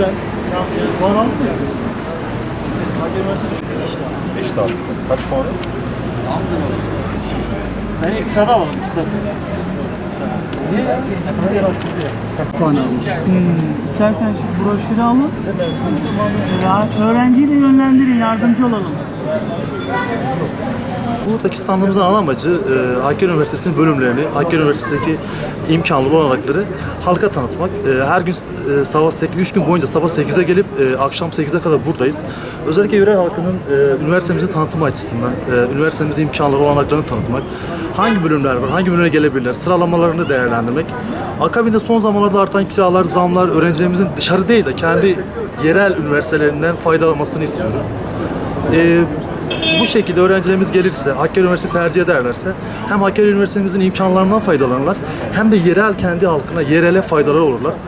Güzel. Puan aldın mı? Eşit abi. Kaç puan? Sen iktisada alalım. İktisat. Puan almış. İstersen şu broşürü alın. Ya, öğrenciyi de yönlendirin, yardımcı olalım. Buradaki standımızın ana amacı e, Hakkari Üniversitesi'nin bölümlerini, Hakkari Üniversitesi'ndeki imkanlı olanakları halka tanıtmak. E, her gün e, sabah 8, 3 gün boyunca sabah 8'e gelip e, akşam 8'e kadar buradayız. Özellikle yöre halkının e, üniversitemizin tanıtımı açısından, e, üniversitemizin imkanları, olanaklarını tanıtmak. Hangi bölümler var, hangi bölüme gelebilirler, sıralamalarını değerlendirmek. Akabinde son zamanlarda artan kiralar, zamlar, öğrencilerimizin dışarı değil de kendi yerel üniversitelerinden faydalanmasını istiyoruz. E, bu şekilde öğrencilerimiz gelirse, Hakkari Üniversitesi tercih ederlerse hem Hakkari Üniversitemizin imkanlarından faydalanırlar hem de yerel kendi halkına, yerele faydalar olurlar.